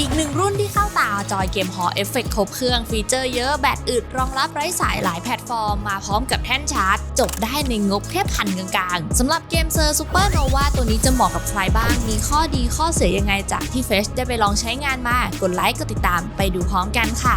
อีกหนึ่งรุ่นที่เข้าตาจอยเกมฮอเอฟเฟกครบเครื่องฟีเจอร์เยอะแบตอึดรองรับไร้สายหลายแพลตฟอร์มมาพร้อมกับแท่นชาร์จ จบได้ในงบแค่พันกลางๆสำหรับเกมเซอร์ซูเปอร์โนวาตัวนี้จะเหมาะกับใครบ้าง มีข้อดีข้อเสียยังไงจากที่เฟชได้ไปลองใช้งานมากดไลค์กดติดตามไปดูพร้อมกันค่ะ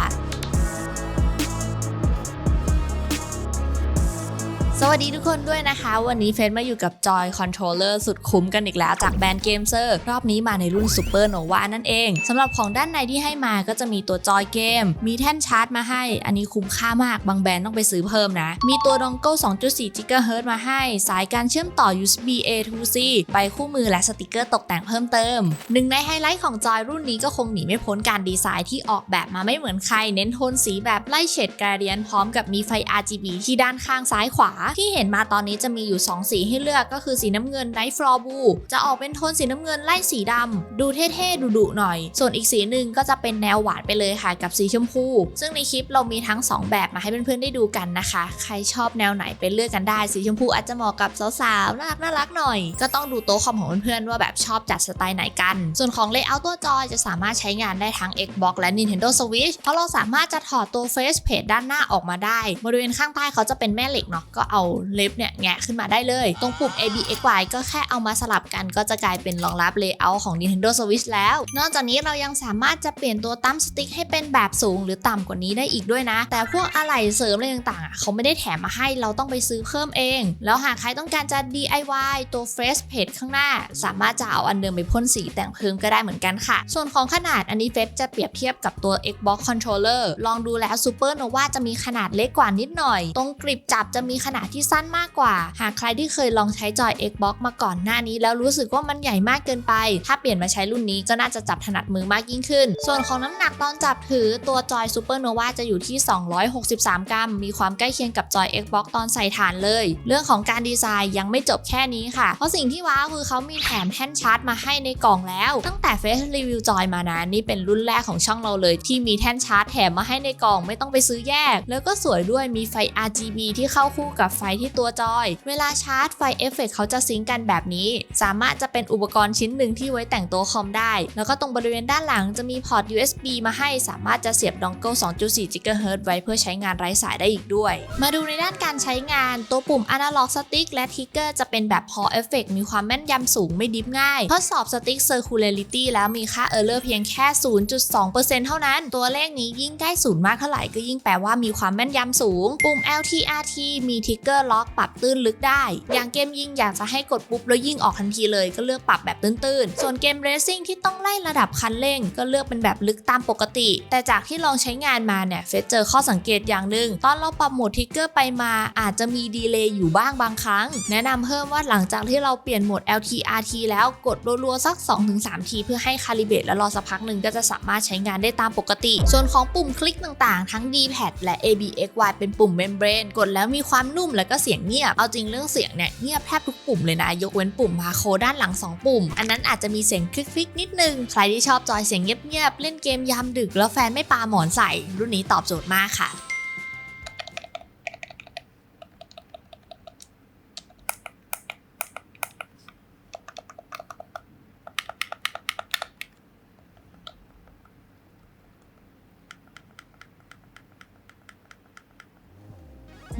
สวัสดีทุกคนด้วยนะคะ วันนี้เฟซมาอยู่กับจอยคอนโทรลเลอร์สุดคุ้มกันอีกแล้วจากแบรนด์เกมเซอร์รอบนี้มาในรุ่น Super Nova นั่นเองสำหรับของด้านในที่ให้มาก็จะมีตัวจอยเกม มีแท่นชาร์จมาให้ อันนี้คุ้มค่ามากบางแบรนด์ต้องไปซื้อเพิ่มนะ มีตัวดองเกิล2.4 GHz มาให้ สายการเชื่อมต่อ USB A to C ใบคู่มือและสติกเกอร์ตกแต่งเพิ่มเติมหนึ่งในไฮไลท์ของจอยรุ่นนี้ก็คงหนีไม่พ้นการดีไซน์ที่ออกแบบมาไม่เหมือนใคร เน้นโทนสีแบบไล่เฉดกราเดียนพร้อมกับมีไฟ RGB ที่ด้านข้างซ้ายขวาที่เห็นมาตอนนี้จะมีอยู่ 2 สีให้เลือกก็คือสีน้ำเงิน Night Floor Blue จะออกเป็นโทนสีน้ำเงินไล่สีดำดูเท่ๆดุๆหน่อย ส่วนอีกสีหนึ่งก็จะเป็นแนวหวานไปเลยค่ะกับสีชมพู ซึ่งในคลิปเรามีทั้ง 2 แบบมาให้เพื่อนๆได้ดูกันนะคะ ใครชอบแนวไหนไปเลือกกันได้ สีชมพูอาจจะเหมาะกับสาวๆน่ารักน่ารักหน่อย ก็ต้องดูโต๊ะคอมของเพื่อนๆว่าแบบชอบจัดสไตล์ไหนกัน ส่วนของ Layout ตัวจอจะสามารถใช้งานได้ทั้ง Xbox และ Nintendo Switch เพราะเราสามารถจะถอดตัว Face Page ด้านหน้าออกมาได้ บริเวณข้างใต้เขาจะเป็นแม่เหล็กเนาะก็เอาเล็บเนี่ยแงะขึ้นมาได้เลย ตรงปุ่ม A B X Y ก็แค่เอามาสลับกันก็จะกลายเป็นรองรับ Layout ของ Nintendo Switch แล้ว นอกจากนี้เรายังสามารถจะเปลี่ยนตัวตั้มสติ๊กให้เป็นแบบสูงหรือต่ำกว่านี้ได้อีกด้วยนะ แต่พวกอะไหล่เสริมอะไรต่างๆอะเขาไม่ได้แถมมาให้เราต้องไปซื้อเพิ่มเอง แล้วหากใครต้องการจะ DIY ตัว Face Page ข้างหน้า สามารถจะเอาอันเดิมไปพ่นสีแต่งเพิ่มก็ได้เหมือนกันค่ะ ส่วนของขนาดอันนี้เฟสจะเปรียบเทียบกับตัว Xbox Controller ลองดูแล้ว Super Nova จะมีขนาดเล็กกว่านิดหน่อย ตรงกริบจับจะมีขนาดที่สั้นมากกว่า หากใครที่เคยลองใช้จอย Xbox มาก่อนหน้านี้ แล้วรู้สึกว่ามันใหญ่มากเกินไป ถ้าเปลี่ยนมาใช้รุ่นนี้ก็น่าจะจับถนัดมือมากยิ่งขึ้น ส่วนของน้ำหนักตอนจับถือตัวจอย Super Nova จะอยู่ที่ 263 กรัม มีความใกล้เคียงกับจอย Xbox ตอนใส่ฐานเลย เรื่องของการดีไซน์ยังไม่จบแค่นี้ค่ะ เพราะสิ่งที่ว้าวคือเขามีแถมแท่นชาร์จมาให้ในกล่องแล้ว ตั้งแต่เฟซรีวิวจอยมานะนี่เป็นรุ่นแรกของช่องเราเลย ที่มีแท่นชาร์จแถมมาให้ในกล่องไม่ต้องไปซื้อแยก แล้วก็สวยด้วยมีไฟ RGB ที่เข้าคู่กับไฟที่ตัวจอย เวลาชาร์จไฟเอฟเฟกเขาจะซิงกันแบบนี้ สามารถจะเป็นอุปกรณ์ชิ้นหนึ่งที่ไว้แต่งตัวคอมได้ แล้วก็ตรงบริเวณด้านหลังจะมีพอร์ต USB มาให้สามารถจะเสียบดองเกิล2.4 GHz ไว้เพื่อใช้งานไร้สายได้อีกด้วย มาดูในด้านการใช้งานตัวปุ่ม Analog Stick และ Trigger จะเป็นแบบ Pore Effect มีความแม่นยำสูงไม่ดิฟง่าย ทดสอบ Stick Circularity แล้วมีค่า Error เพียงแค่ 0.2%เท่านั้น ตัวเลขนี้ยิ่งใกล้ศูนย์มากเท่าไหร่ก็ยิ่งแปลว่ามีความแม่นยำสูง ปุ่ม LTRT มี Trigger Lock ปรับตื้นลึกได้ อย่างเกมยิงอยากจะให้กดปุ๊บแล้วยิงออกทันทีเลยก็เลือกปรับแบบตื้นๆ ส่วนเกม Racing ที่ต้องไล่ระดับคันเร่ง ก็เลือกเป็นแบบลึกตามปกติ แต่จากที่ลองใช้งานมาเนี่ยเฟสเจอข้อสังเกตอย่างหนึ่งตอนเราปรับโหมดทิกเกอร์ไปมาอาจจะมีดีเลย์อยู่บ้างบางครั้ง แนะนำเพิ่มว่าหลังจากที่เราเปลี่ยนโหมด LTRT แล้วกดรัวๆสัก 2-3 ที เพื่อให้คาลิเบตแล้วรอสักพักหนึ่งก็จะสามารถใช้งานได้ตามปกติ ส่วนของปุ่มคลิกต่างๆ ทั้ง D-pad และ ABXY เป็นปุ่มเมมเบรนกดแล้วมีความนุ่มแล้วก็เสียงเงียบ เอาจริงเรื่องเสียงเนี่ยเงียบแทบทุกปุ่มเลยนะ ยกเว้นปุ่มพาโคด้านหลัง 2 ปุ่ม อันนั้นอาจจะมีเสียงคลิกๆนิดนึง ใครที่ชอบจอยเสียงเงียบๆเล่นเกมยามดึกแล้วแฟนไม่ปาหมอนใส่ รุ่นนี้ตอบโจทย์มากค่ะ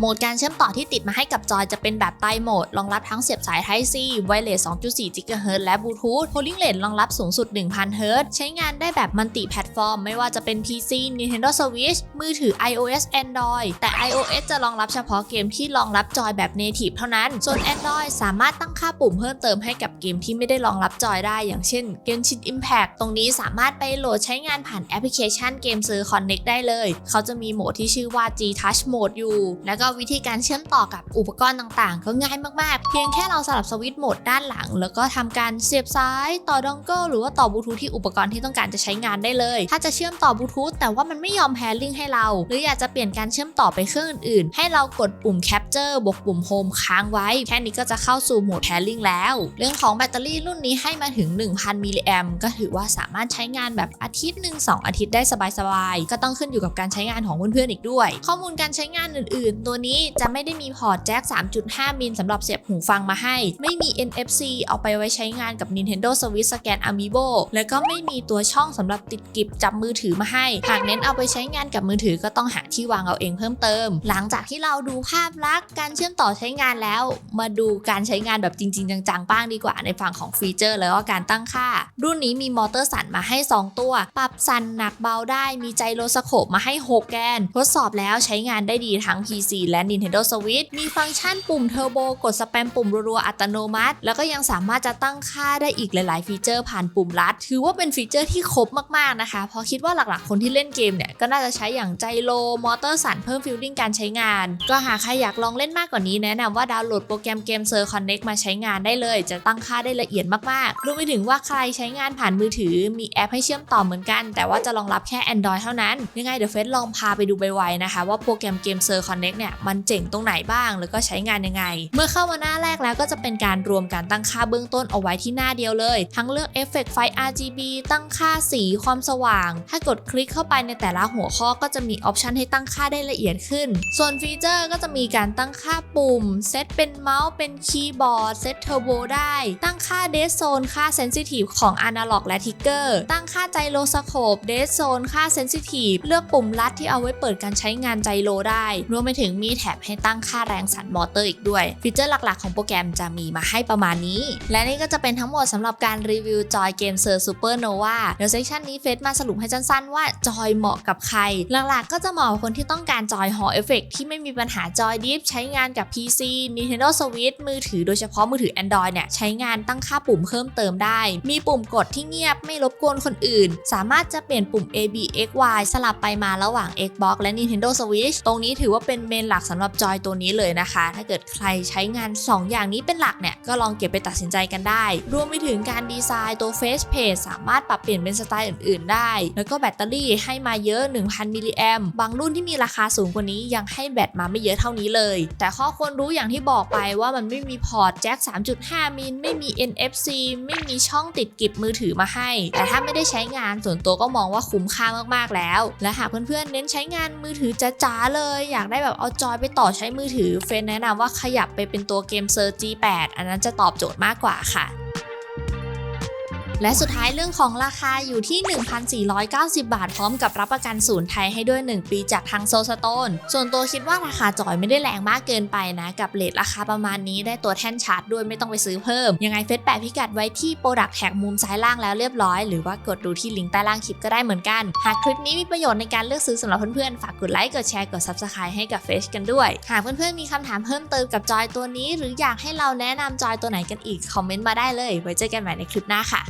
หมดการเชื่อมต่อที่ติดมาให้กับจอยจะเป็นแบบไตรโหมด รองรับทั้งเสียบสาย Type C Wireless 2.4 GHz และ Bluetooth Polling Rate รองรับสูงสุด 1,000 Hz ใช้งานได้แบบมัลติแพลตฟอร์ม ไม่ว่าจะเป็น PC Nintendo Switch มือถือ iOS Android แต่ iOS จะรองรับเฉพาะเกมที่รองรับจอยแบบ Native เท่านั้น ส่วน Android สามารถตั้งค่าปุ่มเพิ่มเติมให้กับเกมที่ไม่ได้รองรับจอยได้ อย่างเช่น Genshin Impact ตรงนี้สามารถไปโหลดใช้งานผ่านแอปพลิเคชันเกมซื้อ Connect ได้เลย เขาจะมีโหมดที่ชื่อว่า G Touch Mode อยู่ แล้วก็วิธีการเชื่อมต่อกับอุปกรณ์ต่างๆ ก็ง่ายมากๆ เพียงแค่เราสลับสวิตช์โหมดด้านหลัง แล้วก็ทำการเสียบซ้ายต่อดองเกิลหรือว่าต่อบลูทูธที่อุปกรณ์ที่ต้องการจะใช้งานได้เลย ถ้าจะเชื่อมต่อบลูทูธแต่ว่ามันไม่ยอมแพรลิงให้เรา หรืออยากจะเปลี่ยนการเชื่อมต่อไปเครื่องอื่นๆ ให้เรากดปุ่ม Capture บวกปุ่ม Home ค้างไว้ แค่นี้ก็จะเข้าสู่โหมดแพรลิงแล้ว เรื่องของแบตเตอรี่รุ่นนี้ให้มาถึง 1,000 มิลลิแอมก็ถือว่าสามารถใช้งานแบบอาทิตย์หนึ่งสองอาทิตย์ได้สบายๆ ก็ต้องขึ้นอยู่กับการใช้งานของเพื่อนๆอีกด้วย ข้อมูลการใช้งานอื่น ๆ ตัวนี้จะไม่ได้มีพอร์ตแจ็ค 3.5 มิลสำหรับเสียบหูฟังมาให้ ไม่มี NFC เอาไปไว้ใช้งานกับ Nintendo Switch Scan Amiibo และก็ไม่มีตัวช่องสำหรับติดกิบจับมือถือมาให้ หากเน้นเอาไปใช้งานกับมือถือก็ต้องหาที่วางเอาเองเพิ่มเติม หลังจากที่เราดูภาพลักษณ์การเชื่อมต่อใช้งานแล้ว มาดูการใช้งานแบบจริง ๆ จังๆบ้างดีกว่าในฝั่งของฟีเจอร์ แล้วก็การตั้งค่า รุ่นนี้มีมอเตอร์สั่นมาให้ 2 ตัว ปรับสั่นหนักเบาได้มีไจโรสโคปมาให้ 6 แกน ทดสอบแล้วใช้งานได้ดีทั้ง PC และ Nintendo Switch มีฟังก์ชันปุ่มเทอร์โบกดสแปมปุ่มรัวๆอัตโนมัติ แล้วก็ยังสามารถจะตั้งค่าได้อีกหลาย ๆ ฟีเจอร์ผ่านปุ่มลัด ถือว่าเป็นฟีเจอร์ที่ครบมาก ๆ นะคะ เพราะคิดว่าหลัก ๆ คนที่เล่นเกมเนี่ย ก็น่าจะใช้อย่างไจโรมอเตอร์สั่นเพิ่มฟิลลิ่งการใช้งาน ก็หากใครอยากลองเล่นมากกว่านี้แนะนำว่าดาวน์โหลดโปรแกรมเกมเซอร์คอนเน็กมาใช้งานได้เลย จะตั้งค่าได้ละเอียดมาก ๆ รวมไปถึงว่าใครใช้งานผ่านมือถือ มีแอปให้เชื่อมต่อเหมือนกัน แต่ว่าจะรองรับแค่ Android เท่านั้น ยังไงเดี๋ยวเฟซลองพาไปดูไวๆนะคะว่าโปรแกรมเกมเซอร์คอนเน็กเนี่ยมันเจ๋งตรงไหนบ้าง แล้วก็ใช้งานยังไง เมื่อเข้ามาหน้าแรกแล้วก็จะเป็นการรวมการตั้งค่าเบื้องต้นเอาไว้ที่หน้าเดียวเลย ทั้งเลือกเอฟเฟกต์ไฟ RGB ตั้งค่าสีความสว่าง ถ้ากดคลิกเข้าไปในแต่ละหัวข้อก็จะมีออปชันให้ตั้งค่าได้ละเอียดขึ้น ส่วนฟีเจอร์ก็จะมีการตั้งค่าปุ่ม เซตเป็นเมาส์เป็นคีย์บอร์ด เซตเทอร์โบได้ ตั้งค่าเดสโซนค่าเซนซิทีฟของอนาล็อกและทิกเกอร์ ตั้งค่าไจโรสโคปเดสโซนค่าเซนซิทีฟเลือกปุ่มลัดที่เอาไว้เปิดการใช้งานไจโรได้ รวมไปถึงมีแถบให้ตั้งค่าแรงสั่นมอเตอร์อีกด้วย ฟีเจอร์หลักๆของโปรแกรมจะมีมาให้ประมาณนี้ และนี่ก็จะเป็นทั้งหมดสำหรับการรีวิวจอยเกมเซอร์ซูเปอร์โนวาเดี๋ยวเซสชันนี้เฟซมาสรุปให้สั้นๆว่าจอยเหมาะกับใคร หลักๆก็จะเหมาะกับคนที่ต้องการจอยหอเอฟเฟกที่ไม่มีปัญหาจอยดิฟใช้งานกับ PC Nintendo Switch มือถือโดยเฉพาะมือถือ Android เนี่ยใช้งานตั้งค่าปุ่มเพิ่มเติมได้ มีปุ่มกดที่เงียบไม่รบกวนคนอื่น สามารถจะเปลี่ยนปุ่ม A B X Y สลับไปมาระหว่าง Xbox และ Nintendo Switch ตรงนี้ถือว่าเป็นเมนหลักสำหรับจอยตัวนี้เลยนะคะ ถ้าเกิดใครใช้งาน 2 อย่างนี้เป็นหลักเนี่ย ก็ลองเก็บไปตัดสินใจกันได้ รวมไปถึงการดีไซน์ตัว Face Page สามารถปรับเปลี่ยนเป็นสไตล์อื่น ๆ ได้ แล้วก็แบตเตอรี่ให้มาเยอะ 1,000 มิลลิแอมบางรุ่นที่มีราคาสูงกว่านี้ยังให้แบตมาไม่เยอะเท่านี้เลย แต่ข้อควรรู้อย่างที่บอกไปว่ามันไม่มีพอร์ตแจ็ค 3.5 มิลไม่มี NFC ไม่มีช่องติดกิบมือถือมาให้ แต่ถ้าไม่ได้ใช้งานส่วนตัวก็มองว่าคุ้มค่ามากๆแล้ว และหากเพื่อนๆเน้นใช้งานมือถือจ๋าๆเลย อยากได้แบบเอาจอยไปต่อใช้มือถือ เฟรนแนะนำว่าขยับไปเป็นตัวเกมเซอร์ G8 อันนั้นจะตอบโจทย์มากกว่าค่ะ และสุดท้ายเรื่องของราคาอยู่ที่ 1,490 บาท พร้อมกับรับประกันศูนย์ไทยให้ด้วย 1 ปีจากทางโซสโตนส่วนตัวคิดว่าราคาจอยไม่ได้แรงมากเกินไปนะ กับเลทราคาประมาณนี้ได้ตัวแท่นชาร์จด้วยไม่ต้องไปซื้อเพิ่ม ยังไงเฟซแปะพิกัดไว้ที่โปรดักแท็กมุมซ้ายล่างแล้วเรียบร้อย หรือว่ากดดูที่ลิงก์ใต้ล่างคลิปก็ได้เหมือนกัน หากคลิปนี้มีประโยชน์ในการเลือกซื้อสำหรับเพื่อนๆฝากกดไลค์กดแชร์กด subscribe ให้กับเฟซกันด้วย หากเพื่อนๆมีคำถามเพิ่มเติมกับจอยตัวนี้ หรืออยากให้เราแนะนำจอยตัวไหนกันอีกคอมเมนต์มาได้เลยไว้เจอกันใหม่ในคลิปหน้าค่ะ